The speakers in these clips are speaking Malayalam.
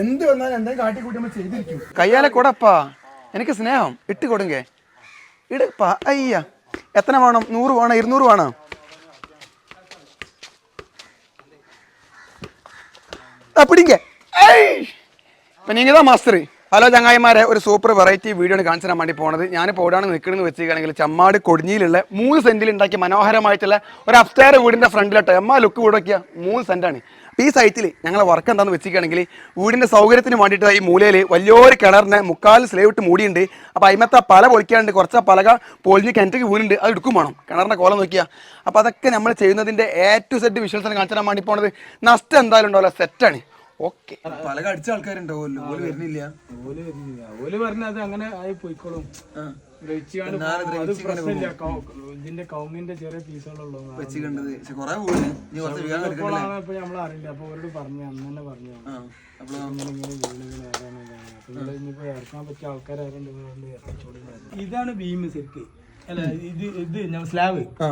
എന്ത് വന്നാലും എന്തെങ്കിലും നമ്മൾ ചെയ്തിരിക്കും. കയ്യാലെ കൊടപ്പാ. എനിക്ക് സ്നേഹം. ഇട്ട് കൊടുങ്കേ. ഇടപ്പാ അയ്യ. എത്ര വേണം? നൂറ് വേണം? ഇരുന്നൂറ് വേണം? ആ പിടിക്കേ ഇപ്പം നീങ്ങതാ മാസ്റ്റർ ഹലോ ചങ്ങായിമാരെ ഒരു സൂപ്പർ വെറൈറ്റി വീഡിയോ ആണ് കാണിച്ചു തരാൻ വേണ്ടി പോണത്. ഞാനിപ്പോൾ ഓടാണ് നിൽക്കണമെന്ന് വെച്ചിരിക്കുകയാണെങ്കിൽ ചമ്മാട് കൊടിഞ്ഞിയിലുള്ള മൂന്ന് സെന്റിൽ ഉണ്ടാക്കിയ മനോഹരമായിട്ടുള്ള ഒരു അപ്സ്റ്റയർ വീടിന്റെ ഫ്രണ്ടിലോട്ട്. എമ്മ ലുക്ക് വീടൊക്കെയാ മൂന്ന് സെന്റാണ് ഈ സൈറ്റിൽ ഞങ്ങളെ വർക്ക് എന്താണെന്ന് വെച്ചിരിക്കുകയാണെങ്കിൽ വീടിന്റെ സൗകര്യത്തിന് വേണ്ടിയിട്ട് ഈ മൂലയിൽ വലിയൊരു കിണറിനെ മുക്കാൽ സ്ലേവിട്ട് മൂടിയുണ്ട് അപ്പോൾ അതിമത്തെ പല പൊളിക്കാണ്ട് കുറച്ച് പലക പൊളിഞ്ഞ് കിണറ്റിക്ക് വീണുണ്ട് അത് എടുക്കും വേണം. കിണറിന്റെ കോലം നോക്കിയാൽ അപ്പോൾ അതൊക്കെ നമ്മൾ ചെയ്യുന്നതിന്റെ എ ടു സെറ്റ് വിഷ്വൽസാണ് കാണിച്ചു തരാൻ വേണ്ടി പോണത്. നഷ്ടം എന്തായാലും ഉണ്ടാവില്ല. സെറ്റാണ് ഓക്കെ. പല കടിച്ച ആൾക്കാരുണ്ടാവുമല്ലോ. ഓൽ വരുന്നില്ല. ഓൽ വരുന്നില്ല. ഓൽ പറഞ്ഞത് അങ്ങനെ ആയി പോയിക്കോളും. അത് ഇതിന്റെ കൗങ്ങിന്റെ ചെറിയ പീസുകളുള്ളൂ വെച്ച് കണ്ടത് പക്ഷെ കുറെ വീണ് ഇനി കുറച്ച് വീഴാൻ എടുക്കണ്ടേ? ഇപ്പൊ നമ്മൾ അറിയില്ല അപ്പൊ അവരോട് പറഞ്ഞു അന്ന് തന്നെ പറഞ്ഞു അപ്പോൾ ഇതാണ്. ഭീമ് നിങ്ങൾ ഇനിയിപ്പോ ഇറക്കാൻ പറ്റിയ ആൾക്കാരുണ്ട് ഇതാണ് ബീം ശരിക്ക് അല്ല ഇത് ഇത് ഞാൻ സ്ലാബ് ആ.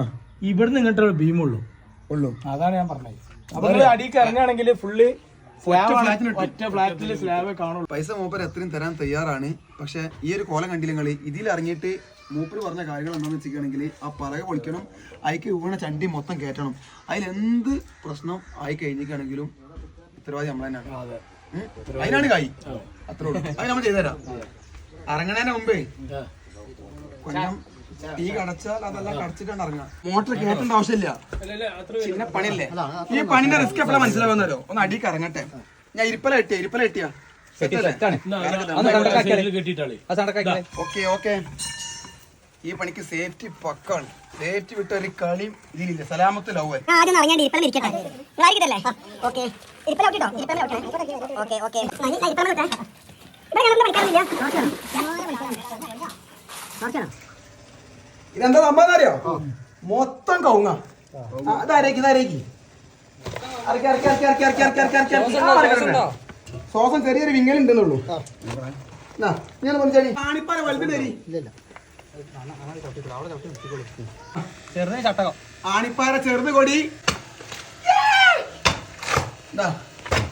ഇവിടുന്ന് ഇങ്ങോട്ടുള്ള ബീമുള്ളൂ ഉള്ളൂ. അതാണ് ഞാൻ പറഞ്ഞത്. അപ്പൊ അടിക്ക് ഇറങ്ങുകയാണെങ്കിൽ ഫുള്ള് ഒറ്റ ഫ്ലാറ്റിൽ സ്ലാബേ കാണുള്ളൂ. പൈസ മൂപ്പർ എത്രയും തരാൻ തയ്യാറാണ്. പക്ഷെ ഈ ഒരു കോലം കണ്ടില്ല നിങ്ങൾ ഇതിൽ ഇറങ്ങിയിട്ട് മൂപ്പര് പറഞ്ഞ കാര്യങ്ങൾ എന്താണെന്ന് വെച്ചിട്ടുണ്ടെങ്കിൽ ആ പറക പൊളിക്കണം അയക്ക് വീണ ചണ്ടി മൊത്തം കയറ്റണം. അതിലെന്ത് പ്രശ്നം ആയി കഴിഞ്ഞിട്ടാണെങ്കിലും ഉത്തരവാദി നമ്മൾ തന്നെയാണ്? അതിനാണ് കായി. അത്രേ ഉള്ളൂ. അത് നമ്മൾ ചെയ്തുതരാം. ഇറങ്ങണേന് മുമ്പേ കൊല്ലം തീ കടച്ചാൽ അതെല്ലാം കടച്ചിട്ടാണ് ഇറങ്ങുക. മോട്ടർ കേട്ടേണ്ട ആവശ്യമില്ല. പിന്നെ പണിയല്ലേ? ഈ പണിന്റെ റിസ്ക് എപ്പോഴാണ് മനസ്സിലാവുന്നല്ലോ ഒന്ന് അടിക്ക് ഇറങ്ങട്ടെ ഞാൻ ഇരിപ്പല കിട്ടിയ ഇരിപ്പല കിട്ടിയ. Okay okay. ഈ പണിക്ക് സേഫ്റ്റി പക്കാണ്. സേഫ്റ്റി വിട്ട ഒരു കളിയും ഇതിലില്ല. സലാമത്ത് ലവ് ആദ്യം ഇരിപ്പലം ഇരിക്കട്ടെ. ഓക്കെ. ഇരിപ്പല ഓക്കെ ഇരിപ്പല ഇവിടെ ഇതെന്താ സംഭവെന്നറിയോ? മൊത്തം കൗങ്ങ ഇതാരേക്ക് ഇതാരേക്ക് ശ്വാസം ചെറിയൊരു വിങ്ങലുണ്ടെന്നുള്ളൂ. ഞാൻ ആണിപ്പാറ ചെറുത് കൊടി.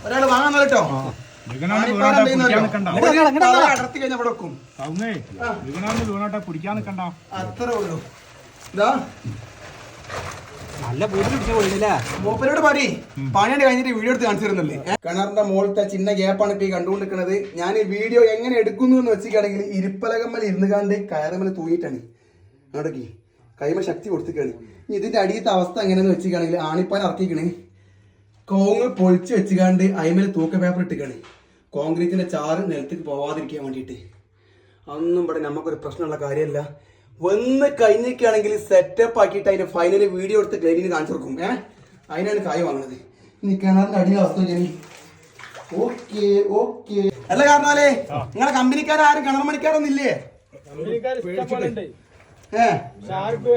ഒരാൾ വാങ്ങാൻ കേട്ടോ അടർത്തി കഴിഞ്ഞാൽ ഇവിടെ വെക്കും. വീണോട്ടെ പിടിക്കാൻ നിക്കണ്ട അത്രേ ഉള്ളൂ. ഇതാ. നല്ല മൂപ്പരോട് പണി പണിയുടെ കഴിഞ്ഞിട്ട് വീഡിയോ എടുത്ത് കാണിച്ചിരുന്നില്ലേ കിണറിന്റെ മുകളിലത്തെ ചിന്ന ഗ്യാപ്പാണ് ഇപ്പൊ ഈ കണ്ടുകൊണ്ടിരിക്കുന്നത് ഞാൻ ഈ വീഡിയോ എങ്ങനെ എടുക്കുന്നു എന്ന് വെച്ചിട്ടാണെങ്കിൽ ഇരിപ്പലകമ്മൽ ഇരുന്ന് കാണ്ട് കയറുമ്മൽ തൂങ്ങിയിട്ടാണ്. അങ്ങോട്ടേക്ക് കൈമ ശക്തി കൊടുത്തിക്കാണ് ഇനി ഇതിന്റെ അടിയത്തെ അവസ്ഥ എങ്ങനെയെന്ന് വെച്ചിട്ടാണെങ്കിൽ ആണിപ്പാൻ ഇറക്കിക്കണേ കോങ്ങ് പൊളിച്ച് വെച്ചുകാണ്ട് അയിമേൽ തൂക്ക പേപ്പർ ഇട്ടിക്കാണ് കോൺക്രീറ്റിന്റെ ചാറ് നിലത്തേക്ക് പോവാതിരിക്കാൻ വേണ്ടിയിട്ട്. അതൊന്നും ഇവിടെ നമുക്കൊരു പ്രശ്നമുള്ള കാര്യമല്ല. വന്ന് കഴിഞ്ഞിരിക്കുകയാണെങ്കിൽ സെറ്റപ്പ് ആക്കിയിട്ട് അതിന്റെ ഫൈനൽ വീഡിയോ എടുത്ത് ക്ലൈനിന് കാണിച്ചു കൊടുക്കും. ഏ? അതിനാണ് കായ് വാങ്ങുന്നത് ഇനി കിണറിന്റെ അടിയിലെ അവസ്ഥ ഞാൻ ഓക്കെ ഓക്കെ. അല്ല കാരണാലേ നിങ്ങളെ കമ്പനിക്കാരും കിണർ മണിക്കാരൊന്നും ഇല്ലേ?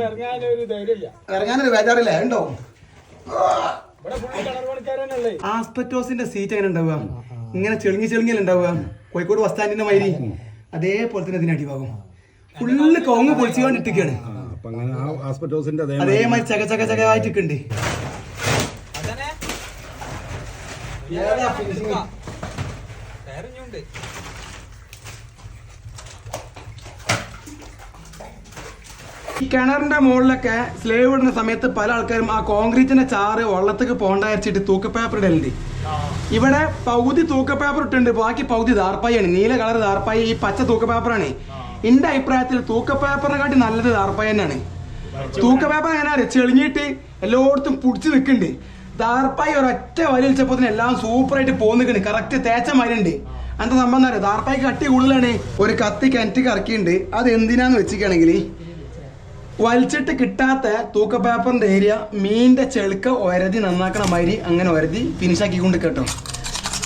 ഇറങ്ങാനൊരു ധൈര്യമില്ല. ഇറങ്ങാനൊരു ബേജാറില്ലേ? ഉണ്ടോ? ആസ്പെറ്റോസിന്റെ സീറ്റ് എങ്ങനെ ഉണ്ടാവുക? ഇങ്ങനെ ചെളിങ്ങി ചെളുങ്ങിയല്ല ഉണ്ടാവുക? കോഴിക്കോട് ബസ് മൈരി മാതിരി. അതേപോലെ തന്നെ ഇതിന്റെ അടിഭാഗം. ഫുള്ള് കോങ്ങ് പൊളിച്ചുകൊണ്ട് ഇട്ടിക്കാണ് അതേമാതിരി ചക ചക ചക ആയിട്ടുണ്ട് ഈ കിണറിന്റെ മുകളിലൊക്കെ സ്ലേവ് ഇടുന്ന സമയത്ത് പല ആൾക്കാരും ആ കോൺക്രീറ്റിന്റെ ചാറ് വെള്ളത്തേക്ക് പോണ്ട തൂക്കപ്പേപ്പർ തൂക്ക ഇടലുണ്ട്. ഇവിടെ പകുതി തൂക്ക പേപ്പർ ഇട്ടുണ്ട് ബാക്കി പകുതി ദാർപ്പായാണ് നീല കളർ ദാർപ്പായി ഈ പച്ച തൂക്ക പേപ്പറാണ് എന്റെ അഭിപ്രായത്തിൽ തൂക്ക പേപ്പറിനെ കാട്ടി നല്ലത് ദാർപ്പായ തന്നെയാണ്. തൂക്ക പേപ്പർ എങ്ങനെ അറിയാം ചെളിഞ്ഞിട്ട് എല്ലായിടത്തും പിടിച്ച് നിൽക്കുന്നുണ്ട്. ദാർപ്പായി ഒരൊറ്റ വലിച്ചപ്പോ എല്ലാം സൂപ്പറായിട്ട് പോന്നിക്കണ് കറക്റ്റ് തേച്ച മരുണ്ട് എന്താ സംഭവം എന്താ പറയുക ദാർപ്പായി കട്ടി കൂടുതലാണ്. ഒരു കത്തി കിണറ്റ് കറക്കിയിട്ടുണ്ട് അത് എന്തിനാന്ന് വെച്ചിട്ടാണെങ്കിൽ വലിച്ചിട്ട് കിട്ടാത്ത തൂക്ക പേപ്പറിന്റെ ഏരിയ മീനിന്റെ ചെളുക്ക ഒരതി നന്നാക്കണ മാതിരി അങ്ങനെ ഒരതി ഫിനിഷാക്കി കൊണ്ട് കേട്ടോ.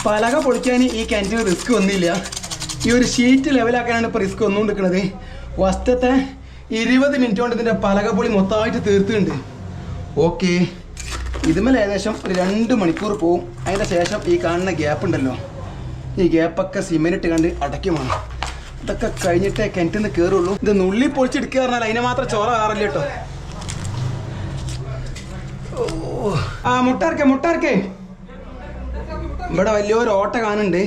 പലക പൊളിക്കാൻ ഈ ക്യാന്റീൻ റിസ്ക് ഒന്നുമില്ല. ഈ ഒരു ഷീറ്റ് ലെവലാക്കാനാണ് ഇപ്പോൾ റിസ്ക് ഒന്നും വന്നുകൊണ്ടിരിക്കുന്നത് ഫസ്റ്റത്തെ ഇരുപത് മിനിറ്റ് കൊണ്ട് ഇതിന്റെ പലക പൊളി മൊത്തമായിട്ട് തീർത്തുണ്ട് ഓക്കെ ഇതുമേൽ ഏകദേശം ഒരു രണ്ട് മണിക്കൂർ പോവും. അതിന്റെ ശേഷം ഈ കാണുന്ന ഗ്യാപ്പ് ഉണ്ടല്ലോ. ഈ ഗ്യാപ്പൊക്കെ ഇട്ട് കണ്ട് അടയ്ക്കും വേണം ഇതൊക്കെ കഴിഞ്ഞിട്ടേ കിണറ്റിൽ നിന്ന് കയറുള്ളൂ ഇത് നുള്ളി പൊളിച്ചെടുക്കുക പറഞ്ഞാൽ അതിനെ മാത്രം ചോറ കാറില്ല കേട്ടോ ആ മുട്ടാർക്കേ മുട്ടാർക്കേ ഇവിടെ വലിയൊരു ഓട്ട കാണുന്നുണ്ട്.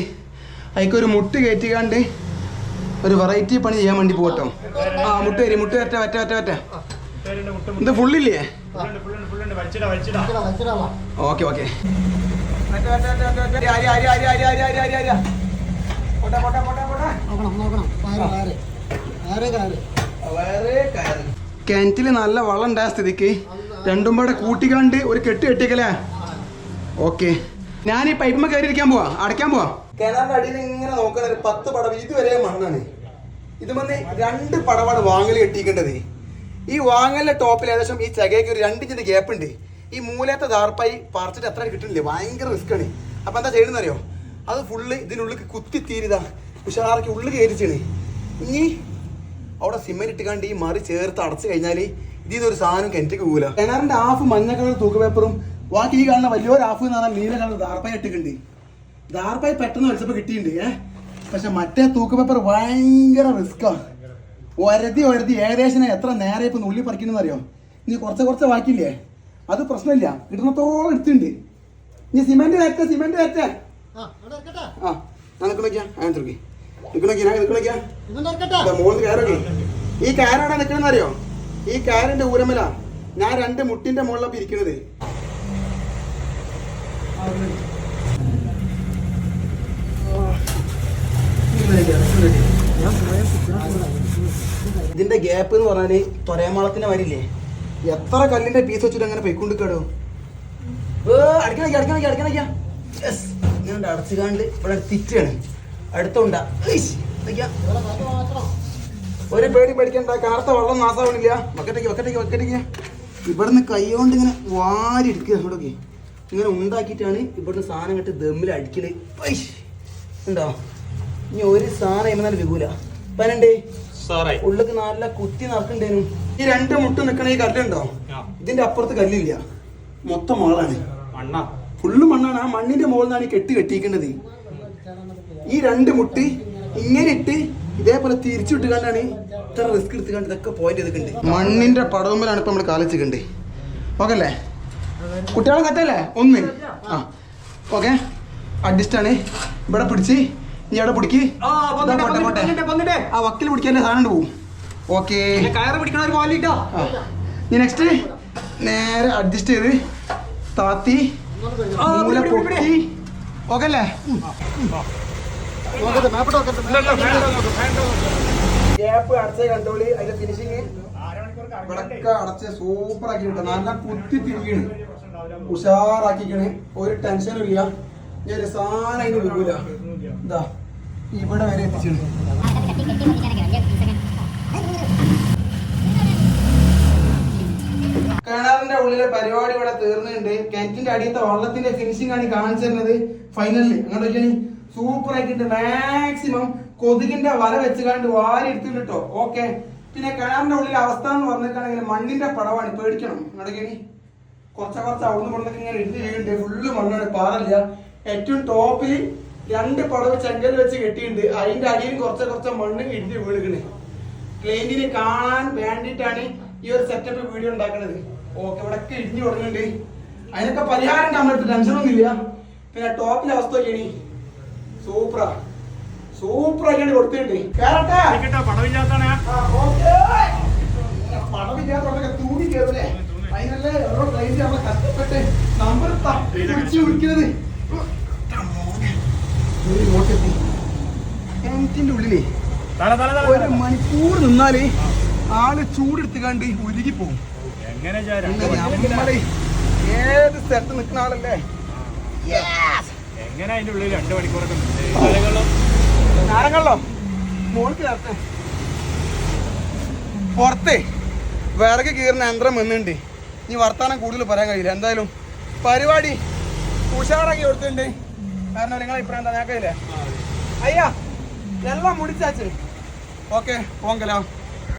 അതിക്കൊരു മുട്ട് കയറ്റിക്കാണ്ട് ഒരു വെറൈറ്റി പണി ചെയ്യാൻ വേണ്ടി പോകട്ടോ ആ മുട്ട് കയറി മുട്ട് വരട്ടെ വറ്റ വറ്റ വറ്റ ഇത് ഫുള്ളില്ലേ? Okay okay. കിണറ്റിൽ നല്ല വെള്ളം ഉണ്ടായ സ്ഥിതിക്ക് രണ്ടും പാടെ കൂട്ടിക്കാണ്ട് ഒരു കെട്ട് കെട്ടിക്കലേ? ഓക്കെ. ഞാൻ ഈ പൈപ്പ് കയറി ഇരിക്കാൻ പോവാ. അടയ്ക്കാൻ പോവാ. കിണറിന്റെ അടിയിൽ ഇങ്ങനെ നോക്കണ ഒരു പത്ത് പടവ് ഇതുവരെ മണ്ണാണ്. ഇത് വന്ന് രണ്ട് പടവാണ് വാങ്ങൽ കെട്ടിക്കേണ്ടത് ഈ വാങ്ങലിന്റെ ടോപ്പിൽ ഏകദേശം ഈ ചകയ്ക്ക് ഒരു രണ്ട് ഇഞ്ചിന്റെ ഗ്യാപ്പ് ഉണ്ട്. ഈ മൂലത്തെ ദാർപ്പായി പറിച്ചിട്ട് എത്ര കിട്ടുന്നില്ലേ? ഭയങ്കര റിസ്ക് ആണ്. അപ്പൊ എന്താ ചെയ്യുന്നറിയോ അത് ഫുള്ള് ഇതിനുള്ളിൽ കുത്തി തീരുതാ. ഉഷാറാക്കി ഉള്ളിൽ കയറിച്ചാണ് ഇനി അവിടെ സിമെന്റ് ഇട്ടുകാണ്ട് ഈ മറി ചേർത്ത് അടച്ചു കഴിഞ്ഞാൽ ഇതിൽ ഒരു സാധനം കിണറ്റിക്ക് പോകില്ല കിണറിന്റെ ഹാഫ് മഞ്ഞ കളർ തൂക്ക് പേപ്പറും ബാക്കി ഈ കാണുന്ന വലിയൊരു ഹാഫ് എന്ന് പറഞ്ഞാൽ നീല കളർ ദാർപ്പായി ഇട്ടിട്ടുണ്ട്. ദാർപ്പായി പെട്ടെന്ന് വലിച്ചപ്പോൾ കിട്ടിയിട്ടുണ്ട് ഏഹ് പക്ഷെ മറ്റേ തൂക്ക് പേപ്പർ ഭയങ്കര റിസ്ക്കാണ് ഒരതി ഒരതി ഏകദേശം എത്ര നേരെ ഇപ്പൊ നുള്ളി പറിക്കണമെന്ന് അറിയോ? ഇനി കുറച്ച് കുറച്ച് ബാക്കിയില്ലേ? അത് പ്രശ്നമില്ല. കിട്ടുന്നത്തോളം എടുത്തിട്ടുണ്ട്. ഇനി സിമെന്റ് വരട്ടെ സിമെന്റ് വരട്ടെ. ആ തുറക്കി മോളിൽ കയറൊക്കെ ഈ കയറാണ് നിൽക്കണെന്ന് അറിയോ? ഈ കയറിന്റെ ഊരമല ഞാൻ രണ്ട് മുട്ടിന്റെ മുകളിലാണ് ഇരിക്കണത്. ഇതിന്റെ ഗ്യാപ്പ് എന്ന് പറഞ്ഞാൽ തൊരയമാളത്തിന്റെ വരില്ലേ? എത്ര കല്ലിന്റെ പീസ് വെച്ചിട്ട് അങ്ങനെ പൊയ്ക്കൊണ്ട് കേടോ അടിക്കണ അടിക്കണ അടിക്കണ യെസ് ഇങ്ങനെ അടച്ചുകാണ്ട് ഇവിടെ തിറ്റാണ്. അടുത്തുണ്ട. ഒരു പേടി പേടിക്കണ്ട. കാർത്ത വെള്ളം നാസാവണില്ല. ബക്കറ്റേക്ക് ബക്കറ്റേക്ക് ബക്കറ്റേക്ക് ഇവിടുന്ന് കൈകൊണ്ട് ഇങ്ങനെ വാരി എടുക്കുക ഇവിടൊക്കെ. ഇങ്ങനെ ഉണ്ടാക്കിയിട്ടാണ് ഇവിടുന്ന് സാധനം കെട്ട് ദമ്മിൽ അടിക്കൽ. ഉണ്ടോ? ഇനി ഒരു സാധനം എമ്മനാൽ വികൂല. പനണ്ടേ ഉള്ളിക്ക് നല്ല കുത്തി നടക്കണ്ടേനും. ഈ രണ്ട് മുട്ട നിൽക്കണ ഈ കല്ലുണ്ടോ? ഇതിന്റെ അപ്പുറത്ത് കല്ലില്ല. മൊത്തം ആളാണ് മണ്ണ. ഫുള്ള് മണ്ണാണ്. ആ മണ്ണിന്റെ മുകളിലാണ് ഈ കെട്ടി കെട്ടിയിരിക്കുന്നത്. ഈ രണ്ട് മുട്ടി ഇങ്ങനെ ഇട്ട് ഇതേപോലെ തിരിച്ചു വിട്ടുകൊണ്ടാണ് ഇത്ര റിസ്ക് എടുത്തുകൊണ്ട് ഇതൊക്കെ പോയിന്റ് ചെയ്തിട്ടുണ്ട് മണ്ണിന്റെ പടവുമ്പലാണ് ഇപ്പൊ നമ്മൾ കാലിച്ചിട്ടുണ്ട് ഓക്കെ അല്ലേ കുട്ടികളെ കത്തല്ലേ? ഒന്ന്. ആ. ഓക്കെ. അഡ്ജസ്റ്റ് ആണ് ഇവിടെ പിടിച്ച്. ഇനി അവിടെ പിടിക്ക്. ആ വക്കിൽ പിടിക്കാൻ സാധനം പോവും. ഓക്കെ. നീ നെക്സ്റ്റ് നേരെ അഡ്ജസ്റ്റ് ചെയ്ത് താത്തി ഓക്കെ അല്ലേ കണ്ടോളി. അടച്ച് സൂപ്പർ ആക്കിയിട്ട് നല്ല കുത്തി തിരികണ് ഉഷാറാക്കിക്കണ് ഒരു ടെൻഷനും ഇല്ല. ഒരു സാധനം ഇവിടെ വരെ എത്തിച്ചിട്ടുണ്ട് കിണറിന്റെ ഉള്ളിലെ പരിപാടി ഇവിടെ തീർന്നിട്ടുണ്ട്. കിണറ്റിന്റെ അടിയത്തെ വള്ളത്തിന്റെ ഫിനിഷിംഗ് ആണ് കാണിച്ചു തരുന്നത്. ഫൈനലിൽ വെച്ചാൽ സൂപ്പർ ആയിട്ടുണ്ട്. മാക്സിമം കൊതുകിന്റെ വല വെച്ചുകാണ്ട് വാരി എടുത്തിട്ടുണ്ട് കേട്ടോ ഓക്കെ പിന്നെ കിണറിന്റെ ഉള്ളിലെ അവസ്ഥ എന്ന് പറഞ്ഞിട്ടാണെങ്കിൽ മണ്ണിന്റെ പടവാണ്. പേടിക്കണം. അങ്ങോട്ടേക്ക് കുറച്ച് കുറച്ച് അവിടുന്ന് കൊണ്ടൊക്കെ ഇങ്ങനെ ഇട്ട് ചെയ്യുന്നുണ്ട് ഫുള്ള് മണ്ണാണ്. പാറില്ല. ഏറ്റവും ടോപ്പിൽ രണ്ട് പടവ് ചെങ്കൽ വെച്ച് കെട്ടിയിട്ടുണ്ട്. അതിന്റെ അടിയിൽ കുറച്ച കുറച്ച മണ്ണ് ഇടിഞ്ഞ് വീഴുകണ് ക്ലൈന്റിന് കാണാൻ വേണ്ടിയിട്ടാണ് ഈ ഒരു സെറ്റപ്പ് വീഡിയോ ഉണ്ടാക്കുന്നത് ഓക്കെ ഇവിടെ ഒക്കെ ഇടിഞ്ഞു തുടങ്ങുന്നുണ്ട്. അതിനൊക്കെ പരിഹാരം നമ്മളിട്ട് ടെൻഷനൊന്നും ഇല്ല. പിന്നെ ടോപ്പിലെ അവസ്ഥ നോക്കിയാണ് സൂപ്പറാ സൂപ്പർ ആയിട്ടാണ് കൊടുത്തിട്ടുണ്ട്. കേറട്ടെ? തൂങ്ങി കയറൂലേ അതിനല്ലേ ഓരോ ക്ലൈന്റ് നമ്മളെ കഷ്ടപ്പെട്ട് നമ്പർ തപ്പി പിടിച്ച് വിളിക്കുന്നത് ഒരു കിണറ്റിന്റെ ഉള്ളിലേ. മണിക്കൂർ നിന്നാൽ ആൾ ചൂടെടുത്തുകാണ്ട് ഉരുകി പോകും. ഏത് സ്ഥലത്ത് നിൽക്കുന്ന ആളല്ലേ? എങ്ങനെ അതിന്റെ ഉള്ളിൽ രണ്ട് മണിക്കൂറൊക്കെ നിന്ന് നാരങ്ങളോ മോൾക്ക് ചേർത്ത് പുറത്ത്. വിറക് കീറുന്ന യന്ത്രം വന്നിട്ടുണ്ട് ഇനി വർത്താനം കൂടുതൽ പറയാൻ കഴിയില്ല. എന്തായാലും പരിപാടി ഉഷാറാക്കി കൊടുത്തിട്ടുണ്ട്. കാരണം നിങ്ങളെ ഇപ്പഴാ എന്താ? ഞാൻ കഴിയില്ലേ അയ്യാ എല്ലാം മുടിച്ചാച്ച്. ഓക്കെ പോങ്കലോ.